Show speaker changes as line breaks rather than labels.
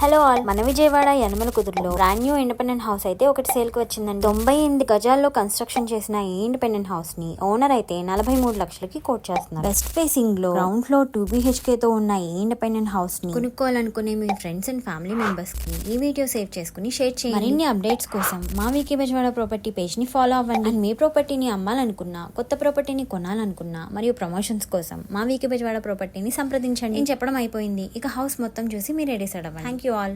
Hello all. మన విజయవాడ యనమల కుదురులో brand new independent house అయితే ఒకటి సేల్కి వచ్చిందండి. తొంభై ఎనిమిది గజాల్లో కన్స్ట్రక్షన్ చేసిన ఈ ఇండిపెండెంట్ హౌస్ని ఓనర్ అయితే నలభై మూడు లక్షలకి కోట్ చేస్తున్నారు. వెస్ట్ ఫేసింగ్లో గ్రౌండ్ ఫ్లోర్ టూ బిహెచ్కే తో ఉన్న ఈ ఇండిపెండెంట్ హౌస్ని కొనుక్కోవాలనుకునే మీ ఫ్రెండ్స్ అండ్ ఫ్యామిలీ మెంబర్స్కి ఈ వీడియో సేవ్ చేసుకుని షేర్ చేయండి. మరిన్ని అప్డేట్స్ కోసం మా వీకే బెజవాడ ప్రాపర్టీ పేజ్ని ఫాలో అవ్వండి. అండ్ మీ ప్రాపర్టీని అమ్మాలనుకున్నా కొత్త ప్రాపర్టీని కొనాలనుకున్నా మరియు ప్రమోషన్స్ కోసం మా వీకే బెజవాడ ప్రాపర్టీని సంప్రదించండి. నేను చెప్పడం అయిపోయింది. ఇక హౌస్ మొత్తం చూసి మీరే డిసైడ్ అవ్వండి. Thank you all